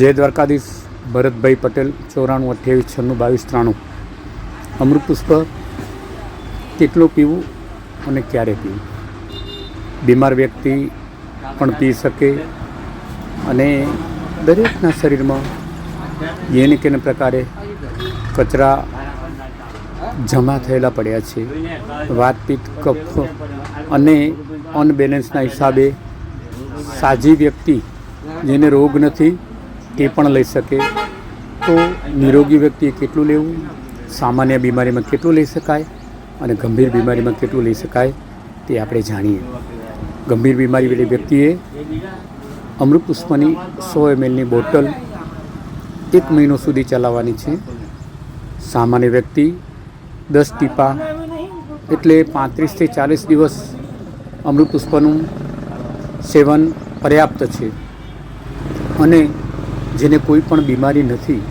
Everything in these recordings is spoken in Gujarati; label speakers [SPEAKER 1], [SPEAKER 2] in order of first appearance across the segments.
[SPEAKER 1] જય દ્વારકાધીશ, ભરતભાઈ પટેલ, ચોરાણું અઠ્યાવીસ, છન્નું, બાવીસ, ત્રાણું. અમૃત પુષ્પ કેટલું પીવું અને ક્યારે પીવું? બીમાર વ્યક્તિ પણ પી શકે અને દરેકના શરીરમાં જેને કેને પ્રકારે કચરા જમા થયેલા પડ્યા છે. વાતપીત, કફ અને અનબેલેન્સના હિસાબે સાજી વ્યક્તિ જેને રોગ નથી તે પણ લઈ શકે. તો નિરોગી વ્યક્તિએ કેટલું લેવું? સામાન્ય બીમારીમાં કેટલું લઈ શકાય? અને ગંભીર બીમારીમાં કેટલું લઈ શકાય? તે આપણે જાણીએ. ગંભીર બીમારીવાળી વ્યક્તિએ અમૃત પુષ્પની સો એમએલની બોટલ એક મહિનો સુધી ચલાવવાની છે. સામાન્ય વ્યક્તિ દસ ટીપા એટલે પાંત્રીસથી ચાલીસ દિવસ અમૃત પુષ્પનું સેવન પર્યાપ્ત છે. અને જેને કોઈ પણ બીમારી નથી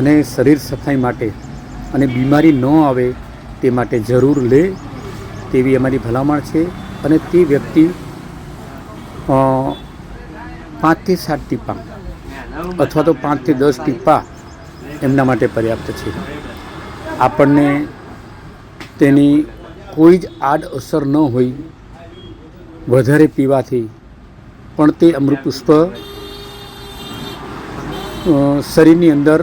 [SPEAKER 1] અને શરીર સફાઈ માટે અને બીમારી ન આવે તે માટે જરૂર લે તેવી અમારી ભલામણ છે અને તે વ્યક્તિ પાંચથી સાત ટીપા અથવા તો પાંચથી દસ ટીપા એમના માટે પર્યાપ્ત છે. આપણને તેની કોઈ જ આડઅસર ન હોય વધારે પીવાથી, પણ તે અમૃત પુષ્પ શરીરની અંદર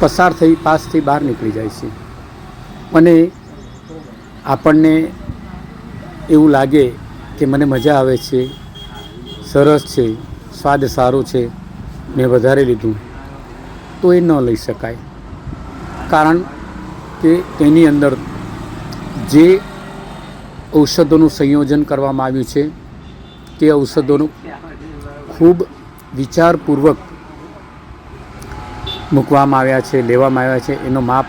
[SPEAKER 1] પસાર થઈ પાસથી બહાર નીકળી જાય છે. અને આપણને એવું લાગે કે મને મજા આવે છે, સરસ છે, સ્વાદ સારો છે, મેં વધારે લીધું, તો એ ન લઈ શકાય. કારણ કે તેની અંદર જે ઔષધોનું સંયોજન કરવામાં આવ્યું છે, તે ઔષધોનું ખૂબ વિચારપૂર્વક મૂકવામાં આવ્યા છે, લેવામાં આવ્યા છે. એનો માપ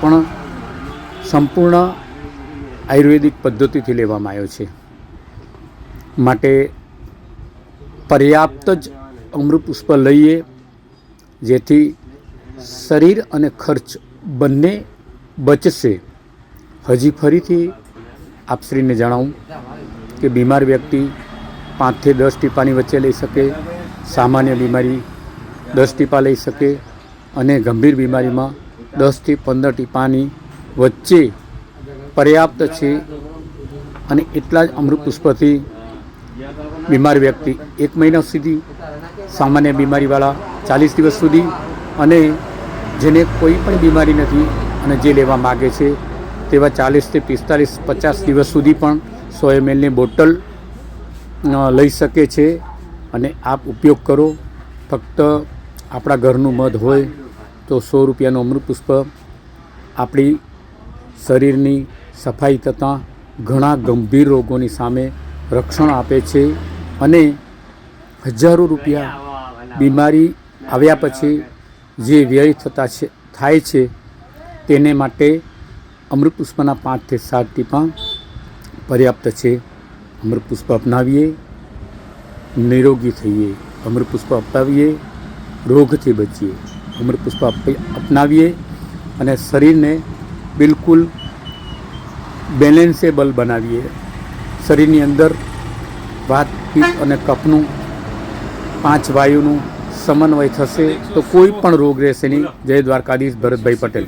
[SPEAKER 1] પણ સંપૂર્ણ આયુર્વેદિક પદ્ધતિથી લેવામાં આવ્યો છે. માટે પર્યાપ્ત જ અમૃત પુષ્પ લઈએ, જેથી શરીર અને ખર્ચ બંને બચશે. હજી ફરીથી આપશ્રીને જણાવું કે બીમાર વ્યક્તિ પાંચથી દસ ટીપાની વચ્ચે લઈ શકે સામાન્ય બીમારી દસ ટીપા લઈ શકે અને ગંભીર બીમારીમાં દસથી પંદર ટીપાની વચ્ચે પર્યાપ્ત છે અને એટલા જ અમૃત પુષ્પથી બીમાર વ્યક્તિ એક મહિના સુધી સામાન્ય બીમારીવાળા ચાલીસ દિવસ સુધી અને જેને કોઈ પણ બીમારી નથી અને જે લેવા માગે છે તેવા ચાલીસથી પિસ્તાલીસ, પચાસ દિવસ સુધી પણ સો એમએલની બોટલ લઈ શકે છે. અને આપ ઉપયોગ કરો. ફક્ત આપણા ઘરનું મધ હોય તો સો રૂપિયાનું અમૃત પુષ્પ આપણી શરીરની સફાઈ થતાં ઘણા ગંભીર રોગોની સામે રક્ષણ આપે છે અને હજારો રૂપિયા બીમારી આવ્યા પછી જે વ્યય થતા છે, થાય છે તેને માટે અમૃત પુષ્પના પાંચથી સાત ટીપા પર્યાપ્ત છે. અમૃત પુષ્પ અપનાવીએ. નિરોગી થઈએ અમૃતપુષ્પ અપનાવીએ, રોગથી બચીએ અમૃતપુષ્પ અપનાવીએ અને શરીરને બિલકુલ બેલેન્સેબલ બનાવીએ. શરીરની અંદર વાત પિત્ત અને કફનું પાંચ વાયુનું સમન્વય થશે તો કોઈ પણ રોગ રહેશે નહીં. જય દ્વારકાધીશ ભરતભાઈ પટેલ.